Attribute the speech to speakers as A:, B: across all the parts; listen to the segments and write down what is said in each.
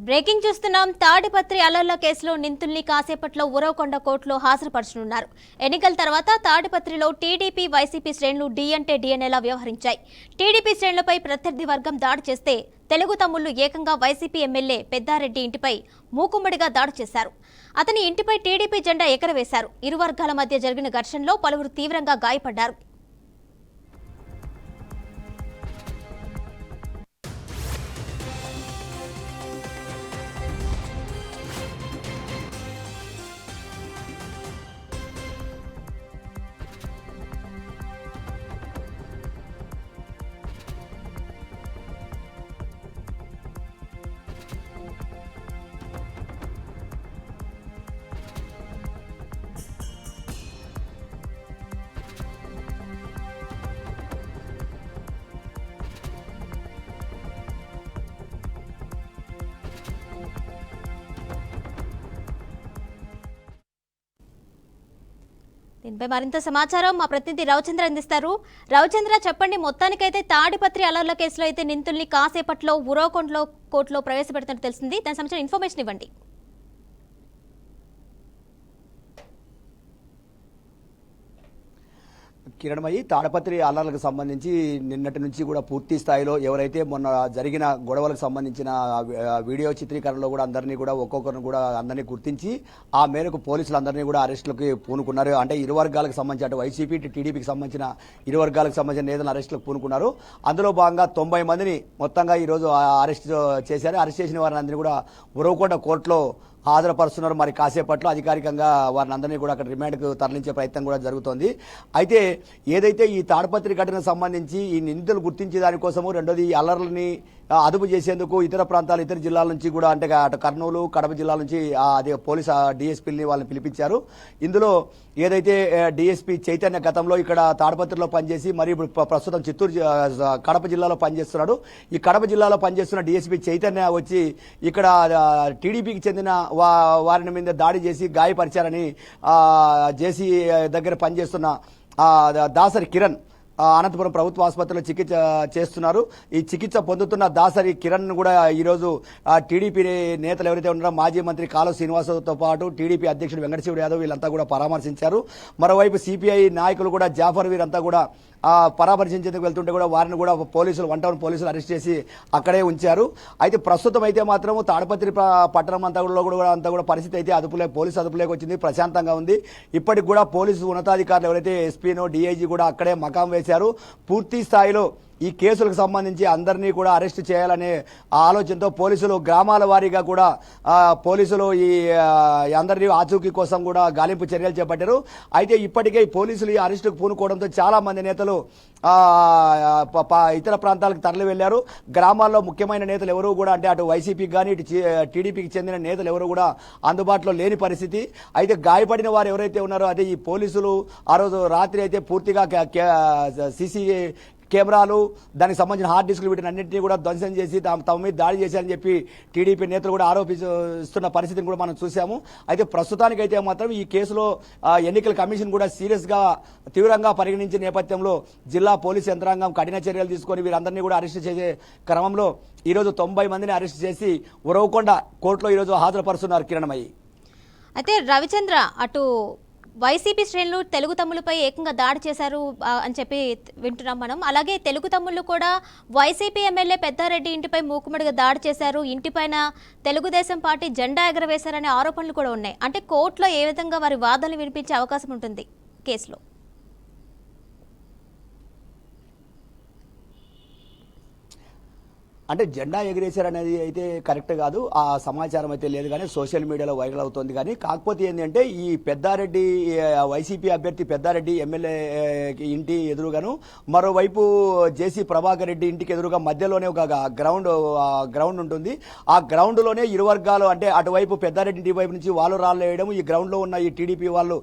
A: Breaking చూస్తున్నాం. తాడిపత్రి అల్లర్ల కేసులో నిందితుల్ని కాసేపట్లో ఉరవకొండ కోర్టులో హాజరుపరచనున్నారు. ఎన్నికల తర్వాత తాడిపత్రిలో టీడీపీ వైసీపీ శ్రేణులు డి అంటే డిఎన్ఏలా వ్యవహరించాయి. టీడీపీ శ్రేణులపై ప్రత్యర్థి వర్గం దాడి చేస్తే తెలుగు తమ్ముళ్ళు ఏకంగా వైసీపీ ఎమ్మెల్యే పెద్దారెడ్డి ఇంటిపై మూకుమ్మడిగా దాడి చేశారు. అతని ఇంటిపై టీడీపీ జెండా ఎగరవేశారు. ఇరు వర్గాల మధ్య జరిగిన ఘర్షణలో పలువురు తీవ్రంగా గాయపడ్డారు. దీనిపై మరింత సమాచారం మా ప్రతినిధి రవిచంద్ర అందిస్తారు. రవిచంద్ర చెప్పండి మొత్తానికైతే తాడిపత్రి అలర్ల కేసులో అయితే నిందితుల్ని కాసేపట్లో ఉరవకొండలో కోర్టులో ప్రవేశపెడుతున్నట్టు తెలిసింది. దానికి సంబంధించిన ఇన్ఫర్మేషన్ ఇవ్వండి.
B: కిరణమయ్యి తాడపత్రి అల్లర్లకు సంబంధించి నిన్నటి నుంచి కూడా పూర్తి స్థాయిలో ఎవరైతే మొన్న జరిగిన గొడవలకు సంబంధించిన వీడియో చిత్రీకరణలో కూడా అందరినీ కూడా ఒక్కొక్కరిని కూడా అందరినీ గుర్తించి ఆ మేరకు పోలీసులు అందరినీ కూడా అరెస్టులకు పూనుకున్నారు. అంటే ఇరు వర్గాలకు సంబంధించి అటు వైసీపీ టీడీపీకి సంబంధించిన ఇరు వర్గాలకు సంబంధించిన నేతలు అరెస్టులకు పూనుకున్నారు. అందులో భాగంగా తొంభై మందిని మొత్తంగా ఈరోజు అరెస్ట్ చేశారు. అరెస్ట్ చేసిన వారిని అందరినీ కూడా ఉరవకోట కోర్టులో హాజరుపరుస్తున్నారు. మరి కాసేపట్లో అధికారికంగా వారిని అందరినీ కూడా అక్కడ రిమాండ్కు తరలించే ప్రయత్నం కూడా జరుగుతోంది. అయితే ఏదైతే ఈ తాడపత్రి ఘటనకు సంబంధించి ఈ నిందితులు గుర్తించే దానికోసము రెండోది అల్లర్లని అదుపు చేసేందుకు ఇతర ప్రాంతాలు ఇతర జిల్లాల నుంచి కూడా అంటే అటు కర్నూలు కడప జిల్లాల నుంచి అదే పోలీస్ డిఎస్పీని వాళ్ళని పిలిపించారు. ఇందులో ఏదైతే డిఎస్పీ చైతన్య గతంలో ఇక్కడ తాడపత్రిలో పనిచేసి మరి ఇప్పుడు ప్రస్తుతం చిత్తూరు కడప జిల్లాలో పనిచేస్తున్నాడు. ఈ కడప జిల్లాలో పనిచేస్తున్న డిఎస్పీ చైతన్య వచ్చి ఇక్కడ టీడీపీకి చెందిన వారిని మీద దాడి చేసి గాయపరిచారని జేసీ దగ్గర పనిచేస్తున్న దాసరి కిరణ్. అనంతపురం ప్రభుత్వ ఆసుపత్రిలో చికిత్స చేస్తున్నారు. ఈ చికిత్స పొందుతున్న దాసరి కిరణ్ కూడా ఈరోజు టీడీపీ నేతలు ఎవరైతే ఉన్నారో మాజీ మంత్రి కాలువ శ్రీనివాసతో పాటు టీడీపీ అధ్యక్షుడు వెంకటశివుడు యాదవ్ వీళ్ళంతా కూడా పరామర్శించారు. మరోవైపు సిపిఐ నాయకులు కూడా జాఫర్ వీరంతా కూడా పరామర్శించేందుకు వెళ్తుంటే కూడా వారిని కూడా పోలీసులు వన్ టౌన్ పోలీసులు అరెస్ట్ చేసి అక్కడే ఉంచారు. అయితే ప్రస్తుతం అయితే మాత్రం తాడపత్రి పట్టణం అంతా కూడా అంతా కూడా పరిస్థితి అయితే అదుపులే పోలీసు అదుపులోకి వచ్చింది ప్రశాంతంగా ఉంది. ఇప్పటికి కూడా పోలీసు ఉన్నతాధికారులు ఎవరైతే ఎస్పీనో డిఐజీ కూడా అక్కడే మకాం చేశారు. పూర్తి స్థాయిలో ఈ కేసులకు సంబంధించి అందరినీ కూడా అరెస్ట్ చేయాలనే ఆలోచనతో పోలీసులు గ్రామాల వారీగా కూడా పోలీసులు ఈ అందరినీ ఆచూకీ కోసం కూడా గాలింపు చర్యలు చేపట్టారు. అయితే ఇప్పటికే పోలీసులు ఈ అరెస్టుకు పూనుకోవడంతో చాలా మంది నేతలు ఇతర ప్రాంతాలకు తరలి వెళ్ళారు గ్రామాల్లో ముఖ్యమైన నేతలు ఎవరు కూడా అంటే అటు వైసీపీకి కానీ ఇటు టీడీపీకి చెందిన నేతలు ఎవరు కూడా అందుబాటులో లేని పరిస్థితి. అయితే గాయపడిన వారు ఎవరైతే ఉన్నారో అదే ఈ పోలీసులు ఆ రోజు రాత్రి అయితే పూర్తిగా సీసీ కెమెరాలు దానికి సంబంధించిన హార్డ్ డిస్క్లు వీటిని అన్నింటినీ కూడా ధ్వంసం చేసి తమ తమ మీద దాడి చేశారని చెప్పి టీడీపీ నేతలు కూడా ఆరోపిస్తున్న పరిస్థితిని కూడా మనం చూసాము అయితే ప్రస్తుతానికైతే మాత్రం ఈ కేసులో ఎన్నికల కమిషన్ కూడా సీరియస్గా తీవ్రంగా పరిగణించిన నేపథ్యంలో జిల్లా పోలీస్ యంత్రాంగం కఠిన చర్యలు తీసుకొని వీరందరినీ కూడా అరెస్ట్ చేసే క్రమంలో ఈరోజు తొంభై మందిని అరెస్ట్ చేసి ఉరవకొండ కోర్టులో ఈరోజు హాజరుపరుస్తున్నారు కిరణమయ్యి.
A: అయితే రవిచంద్ర అటు వైసీపీ శ్రేణులు తెలుగు తమ్ములపై ఏకంగా దాడి చేశారు అని చెప్పి వింటున్నాం మనం. అలాగే తెలుగు తమ్ముళ్ళు కూడా వైసీపీ ఎమ్మెల్యే పెద్దారెడ్డి ఇంటిపై మూకుమ్మడిగా దాడి చేశారు. ఇంటిపైన తెలుగుదేశం పార్టీ జెండా ఎగరవేశారనే ఆరోపణలు కూడా ఉన్నాయి. అంటే కోర్టులో ఏ విధంగా వారి వాదనలు వినిపించే అవకాశం ఉంటుంది కేసులో?
B: అంటే జెండా ఎగిరేశారనేది అయితే కరెక్ట్ కాదు. ఆ సమాచారం అయితే లేదు కానీ సోషల్ మీడియాలో వైరల్ అవుతుంది కానీ కాకపోతే ఏంటంటే ఈ పెద్దారెడ్డి వైసీపీ అభ్యర్థి పెద్దారెడ్డి ఎమ్మెల్యే ఇంటి ఎదురుగాను మరోవైపు జేసీ ప్రభాకర్ రెడ్డి ఇంటికి ఎదురుగా మధ్యలోనే ఒక గ్రౌండ్ గ్రౌండ్ ఉంటుంది. ఆ గ్రౌండ్లోనే ఇరు వర్గాలు అంటే అటువైపు పెద్దారెడ్డి ఇంటి వైపు నుంచి వాళ్ళు రాళ్ళు వేయడం ఈ గ్రౌండ్లో ఉన్న ఈ టీడీపీ వాళ్ళు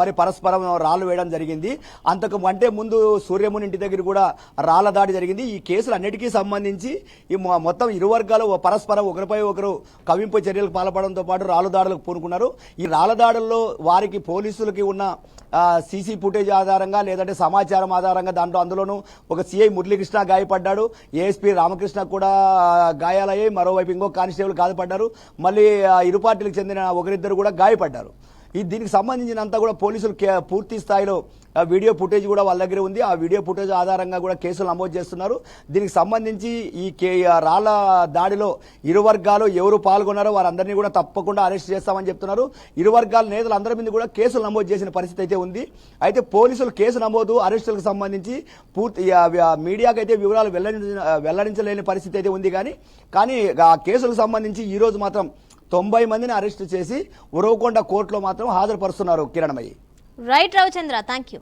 B: మరి పరస్పరం రాళ్ళు వేయడం జరిగింది. అంతకు అంటే ముందు సూర్యముని ఇంటి దగ్గర కూడా రాళ్ళ దాడి జరిగింది. ఈ కేసులు అన్నిటికీ సంబంధించి ఈ మొత్తం ఇరు వర్గాలు పరస్పరం ఒకరిపై ఒకరు కవింపు చర్యలకు పాల్పడంతో పాటు రాళ్ళదాడులకు పూనుకున్నారు. ఈ రాళ్ళదాడుల్లో వారికి పోలీసులకి ఉన్న సీసీ ఫుటేజ్ ఆధారంగా లేదంటే సమాచారం ఆధారంగా దాంట్లో అందులోనూ ఒక సిఐ మురళీకృష్ణ గాయపడ్డాడు. ఏఎస్పీ రామకృష్ణ కూడా గాయాలయ్యాయి. మరోవైపు ఇంకో కానిస్టేబుల్ గాయపడ్డారు. మళ్ళీ ఇరు పార్టీలకు చెందిన ఒకరిద్దరు కూడా గాయపడ్డారు. ఈ దీనికి సంబంధించినంత కూడా పోలీసులు కే- పూర్తి స్థాయిలో వీడియో ఫుటేజ్ కూడా వాళ్ళ దగ్గర ఉంది. ఆ వీడియో ఫుటేజ్ ఆధారంగా కూడా కేసులు నమోదు చేస్తున్నారు. దీనికి సంబంధించి ఈ కే రాళ్ళ దాడిలో ఇరు వర్గాలు ఎవరు పాల్గొన్నారో వారందరినీ కూడా తప్పకుండా అరెస్ట్ చేస్తామని చెప్తున్నారు. ఇరు వర్గాల నేతలు అందరి మీద కూడా కేసులు నమోదు చేసిన పరిస్థితి అయితే ఉంది. అయితే పోలీసులు కేసు నమోదు అరెస్టులకు సంబంధించి పూర్తి మీడియాకు అయితే వివరాలు వెల్లడించ వెల్లడించలేని పరిస్థితి అయితే ఉంది కానీ కానీ ఆ కేసులకు సంబంధించి ఈరోజు మాత్రం తొంభై మందిని అరెస్ట్ చేసి ఉరవకొండ కోర్టులో మాత్రం హాజరుపరుస్తున్నారు కిరణమయ్యి.
A: Right Ravichandra thank you